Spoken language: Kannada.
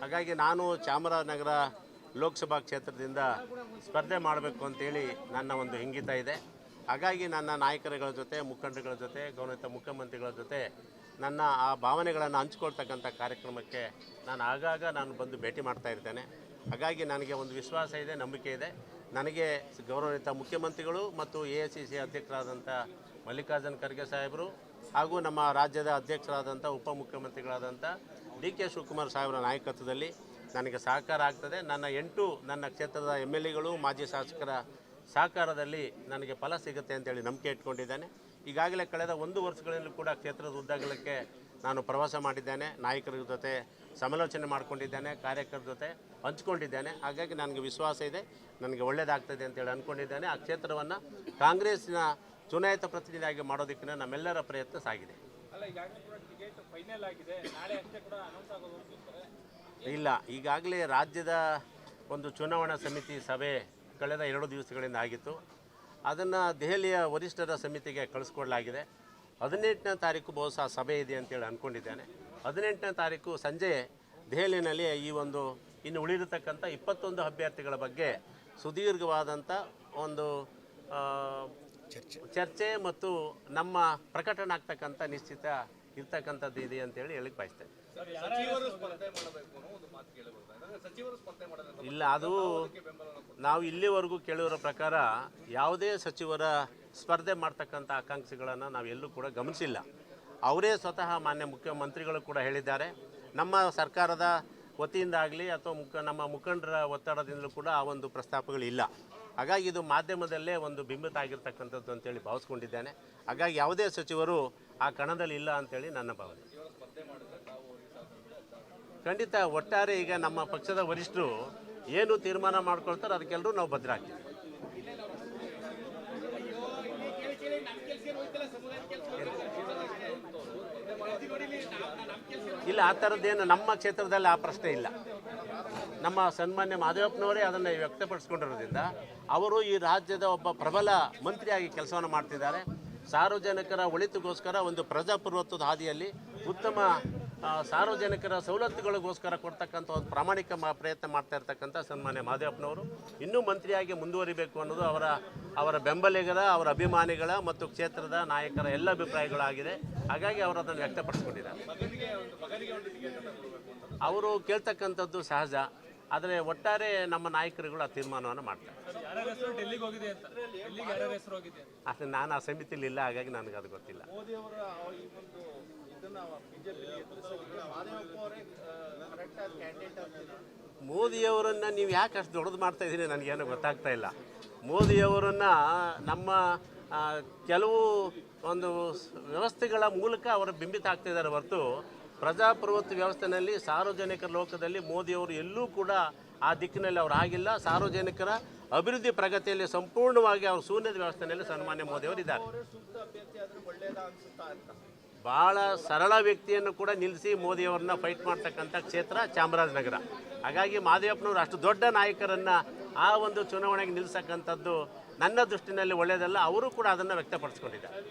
ಹಾಗಾಗಿ ನಾನು ಚಾಮರಾಜನಗರ ಲೋಕಸಭಾ ಕ್ಷೇತ್ರದಿಂದ ಸ್ಪರ್ಧೆ ಮಾಡಬೇಕು ಅಂತೇಳಿ ನನ್ನ ಒಂದು ಇಂಗಿತ ಇದೆ. ಹಾಗಾಗಿ ನನ್ನ ನಾಯಕರುಗಳ ಜೊತೆ, ಮುಖಂಡರುಗಳ ಜೊತೆ ಗೌರವಿತ ಮುಖ್ಯಮಂತ್ರಿಗಳ ಜೊತೆ ನನ್ನ ಆ ಭಾವನೆಗಳನ್ನು ಹಂಚ್ಕೊಳ್ತಕ್ಕಂಥ ಕಾರ್ಯಕ್ರಮಕ್ಕೆ ನಾನು ಆಗಾಗ ನಾನು ಬಂದು ಭೇಟಿ ಮಾಡ್ತಾ ಇರ್ತೇನೆ. ಹಾಗಾಗಿ ನನಗೆ ಒಂದು ವಿಶ್ವಾಸ ಇದೆ, ನಂಬಿಕೆ ಇದೆ. ನನಗೆ ಗೌರವಿತ ಮುಖ್ಯಮಂತ್ರಿಗಳು ಮತ್ತು ಎ ಐ ಸಿ ಸಿ ಅಧ್ಯಕ್ಷರಾದಂಥ ಮಲ್ಲಿಕಾರ್ಜುನ್ ಖರ್ಗೆ ಸಾಹೇಬರು ಹಾಗೂ ನಮ್ಮ ರಾಜ್ಯದ ಅಧ್ಯಕ್ಷರಾದಂಥ, ಉಪಮುಖ್ಯಮಂತ್ರಿಗಳಾದಂಥ ಡಿ ಕೆ ಶಿವಕುಮಾರ್ ಸಾಹೇಬರ ನಾಯಕತ್ವದಲ್ಲಿ ನನಗೆ ಸಹಕಾರ ಆಗ್ತದೆ. ನನ್ನ ಎಂಟು ನನ್ನ ಕ್ಷೇತ್ರದ ಎಂ ಎಲ್ ಎಗಳು, ಮಾಜಿ ಶಾಸಕರ ಸಹಕಾರದಲ್ಲಿ ನನಗೆ ಫಲ ಸಿಗುತ್ತೆ ಅಂತೇಳಿ ನಂಬಿಕೆ ಇಟ್ಕೊಂಡಿದ್ದೇನೆ. ಈಗಾಗಲೇ ಕಳೆದ ಒಂದು ವರ್ಷಗಳಲ್ಲೂ ಕೂಡ ಕ್ಷೇತ್ರದ ಉದ್ದಗಲಕ್ಕೆ ನಾನು ಪ್ರವಾಸ ಮಾಡಿದ್ದೇನೆ. ನಾಯಕರ ಜೊತೆ ಸಮಾಲೋಚನೆ ಮಾಡಿಕೊಂಡಿದ್ದೇನೆ, ಕಾರ್ಯಕರ್ತರ ಜೊತೆ ಹಂಚ್ಕೊಂಡಿದ್ದೇನೆ. ಹಾಗಾಗಿ ನನಗೆ ವಿಶ್ವಾಸ ಇದೆ. ನನಗೆ ಒಳ್ಳೆಯದಾಗ್ತದೆ ಅಂತೇಳಿ ಅಂದ್ಕೊಂಡಿದ್ದೇನೆ ಆ ಕ್ಷೇತ್ರವನ್ನು ಕಾಂಗ್ರೆಸ್ನ ಚುನಾಯಿತ ಪ್ರತಿನಿಧಿಯಾಗಿ ಮಾಡೋದಕ್ಕಿಂತ ನಮ್ಮೆಲ್ಲರ ಪ್ರಯತ್ನ ಸಾಗಿದೆ. ಇಲ್ಲ ಈಗಾಗಲೇ ರಾಜ್ಯದ ಒಂದು ಚುನಾವಣಾ ಸಮಿತಿ ಸಭೆ ಕಳೆದ ಎರಡು ದಿವಸಗಳಿಂದ ಆಗಿತ್ತು. ಅದನ್ನು ದೆಹಲಿಯ ವರಿಷ್ಠರ ಸಮಿತಿಗೆ ಕಳಿಸ್ಕೊಡ್ಲಾಗಿದೆ. ಹದಿನೆಂಟನೇ ತಾರೀಕು ಬಹುಶಃ ಸಭೆ ಇದೆ ಅಂತೇಳಿ ಅಂದ್ಕೊಂಡಿದ್ದೇನೆ ಹದಿನೆಂಟನೇ ತಾರೀಕು ಸಂಜೆ ದೆಹಲಿಯಲ್ಲಿ ಈ ಒಂದು ಇನ್ನು ಉಳಿದಿರತಕ್ಕಂಥ ಇಪ್ಪತ್ತೊಂದು ಅಭ್ಯರ್ಥಿಗಳ ಬಗ್ಗೆ ಸುದೀರ್ಘವಾದಂಥ ಒಂದು ಚರ್ಚೆ ಮತ್ತು ನಮ್ಮ ಪ್ರಕಟಣೆ ಆಗ್ತಕ್ಕಂಥ ನಿಶ್ಚಿತ ಇರ್ತಕ್ಕಂಥದ್ದು ಇದೆ ಅಂತೇಳಿ ಹೇಳಿಕ್ ಬಯಸ್ತೇನೆ. ಇಲ್ಲ ಅದು ನಾವು ಇಲ್ಲಿವರೆಗೂ ಕೇಳಿರೋ ಪ್ರಕಾರ ಯಾವುದೇ ಸಚಿವರ ಸ್ಪರ್ಧೆ ಮಾಡ್ತಕ್ಕಂಥ ಆಕಾಂಕ್ಷಿಗಳನ್ನು ನಾವು ಎಲ್ಲೂ ಕೂಡ ಗಮನಿಸಿಲ್ಲ. ಅವರೇ ಸ್ವತಃ ಮಾನ್ಯ ಮುಖ್ಯಮಂತ್ರಿಗಳು ಕೂಡ ಹೇಳಿದ್ದಾರೆ. ನಮ್ಮ ಸರ್ಕಾರದ ವತಿಯಿಂದಾಗಲಿ ಅಥವಾ ಮುಖ ನಮ್ಮ ಮುಖಂಡರ ಒತ್ತಡದಿಂದಲೂ ಕೂಡ ಆ ಒಂದು ಪ್ರಸ್ತಾಪಗಳಿಲ್ಲ ಹಾಗಾಗಿ ಇದು ಮಾಧ್ಯಮದಲ್ಲೇ ಒಂದು ಬಿಂಬಿತ ಆಗಿರ್ತಕ್ಕಂಥದ್ದು ಅಂತೇಳಿ ಭಾವಿಸ್ಕೊಂಡಿದ್ದೇನೆ. ಹಾಗಾಗಿ ಯಾವುದೇ ಸಚಿವರು ಆ ಕಣದಲ್ಲಿ ಇಲ್ಲ ಅಂತೇಳಿ ನನ್ನ ಭಾವನೆ. ಖಂಡಿತ ಒಟ್ಟಾರೆ ಈಗ ನಮ್ಮ ಪಕ್ಷದ ವರಿಷ್ಠರು ಏನು ತೀರ್ಮಾನ ಮಾಡ್ಕೊಳ್ತಾರೆ ಅದಕ್ಕೆಲ್ಲರೂ ನಾವು ಭದ್ರ ಇಲ್ಲ, ಆ ಥರದ್ದೇನು ನಮ್ಮ ಕ್ಷೇತ್ರದಲ್ಲಿ ಆ ಪ್ರಶ್ನೆ ಇಲ್ಲ. ನಮ್ಮ ಸನ್ಮಾನ್ಯ ಮಾದೇವಪ್ಪನವರೇ ಅದನ್ನು ವ್ಯಕ್ತಪಡಿಸ್ಕೊಂಡಿರೋದ್ರಿಂದ ಅವರು ಈ ರಾಜ್ಯದ ಒಬ್ಬ ಪ್ರಬಲ ಮಂತ್ರಿಯಾಗಿ ಕೆಲಸವನ್ನು ಮಾಡ್ತಿದ್ದಾರೆ. ಸಾರ್ವಜನಿಕರ ಒಳಿತಿಗೋಸ್ಕರ ಒಂದು ಪ್ರಜಾಪ್ರಭುತ್ವದ ಹಾದಿಯಲ್ಲಿ ಉತ್ತಮ ಸಾರ್ವಜನಿಕರ ಸವಲತ್ತುಗಳಿಗೋಸ್ಕರ ಕೊಡ್ತಕ್ಕಂಥ ಒಂದು ಪ್ರಾಮಾಣಿಕ ಪ್ರಯತ್ನ ಮಾಡ್ತಾ ಇರ್ತಕ್ಕಂಥ ಸನ್ಮಾನ್ಯ ಮಾದೇವಪ್ಪನವರು. ಇನ್ನೂ ಮಂತ್ರಿಯಾಗಿ ಮುಂದುವರಿಬೇಕು ಅನ್ನೋದು ಅವರ ಅವರ ಬೆಂಬಲಿಗರ, ಅವರ ಅಭಿಮಾನಿಗಳ ಮತ್ತು ಕ್ಷೇತ್ರದ ನಾಯಕರ ಎಲ್ಲ ಅಭಿಪ್ರಾಯಗಳಾಗಿದೆ. ಹಾಗಾಗಿ ಅವರು ಅದನ್ನು ವ್ಯಕ್ತಪಡಿಸ್ಕೊಂಡಿದ್ದಾರೆ. ಅವರು ಕೇಳ್ತಕ್ಕಂಥದ್ದು ಸಹಜ. ಆದರೆ ಒಟ್ಟಾರೆ ನಮ್ಮ ನಾಯಕರುಗಳು ಆ ತೀರ್ಮಾನವನ್ನು ಮಾಡ್ತಾರೆ. ಅಷ್ಟೇ ಹೆಸರು ಡೆಲ್ಲಿಗೆ ಹೋಗಿದೆ ಅಂತ? ಡೆಲ್ಲಿಗೆ ಯಾರ್ಯಾರ ಹೆಸರು ಹೋಗಿದೆ ಅಂತ? ಆದರೆ ನಾನು ಆ ಸಮಿತಿಯಲ್ಲಿ ಇಲ್ಲ ಹಾಗಾಗಿ ನನಗೆ ಅದು ಗೊತ್ತಿಲ್ಲ. ಮೋದಿ ಅವರ ಈ ಒಂದು ಇದನ್ನ ಬಿಜೆಪಿ ಮಾದೇವಪ್ಪ ಅವರೇ ಕರೆಕ್ಟ್ ಆದ ಕ್ಯಾಂಡಿಡೇಟ್ ಅಂತೀರಾ ಮೋದಿಯವರನ್ನು ನೀವು ಯಾಕೆ ಅಷ್ಟು ದೊಡ್ಡದು ಮಾಡ್ತಾ ಇದ್ದೀರಿ ನನಗೇನು ಗೊತ್ತಾಗ್ತಾ ಇಲ್ಲ. ಮೋದಿಯವರನ್ನು ನಮ್ಮ ಕೆಲವು ಒಂದು ಸ್- ವ್ಯವಸ್ಥೆಗಳ ಮೂಲಕ ಅವರು ಬಿಂಬಿತ ಆಗ್ತಾ ಇದ್ದಾರೆ ಹೊರತು ಪ್ರಜಾಪ್ರಭುತ್ವ ವ್ಯವಸ್ಥೆಯಲ್ಲಿ ಸಾರ್ವಜನಿಕರ ಲೋಕದಲ್ಲಿ ಮೋದಿಯವರು ಎಲ್ಲೂ ಕೂಡ ಆ ದಿಕ್ಕಿನಲ್ಲಿ ಅವರು ಆಗಿಲ್ಲ. ಸಾರ್ವಜನಿಕರ ಅಭಿವೃದ್ಧಿ ಪ್ರಗತಿಯಲ್ಲಿ ಸಂಪೂರ್ಣವಾಗಿ ಅವರು ಶೂನ್ಯದ ವ್ಯವಸ್ಥೆಯಲ್ಲಿ ಸನ್ಮಾನ್ಯ ಮೋದಿಯವರು ಇದ್ದಾರೆ. ಭಾಳ ಸರಳ ವ್ಯಕ್ತಿಯನ್ನು ಕೂಡ ನಿಲ್ಲಿಸಿ ಮೋದಿಯವರನ್ನ ಫೈಟ್ ಮಾಡ್ತಕ್ಕಂಥ ಕ್ಷೇತ್ರ ಚಾಮರಾಜನಗರ. ಹಾಗಾಗಿ ಮಾದೇವಪ್ಪನವರು ಅಷ್ಟು ದೊಡ್ಡ ನಾಯಕರನ್ನು ಆ ಒಂದು ಚುನಾವಣೆಗೆ ನಿಲ್ಲಿಸಕ್ಕಂಥದ್ದು ನನ್ನ ದೃಷ್ಟಿನಲ್ಲಿ ಒಳ್ಳೆಯದಲ್ಲ. ಅವರು ಕೂಡ ಅದನ್ನು ವ್ಯಕ್ತಪಡಿಸ್ಕೊಂಡಿದ್ದಾರೆ.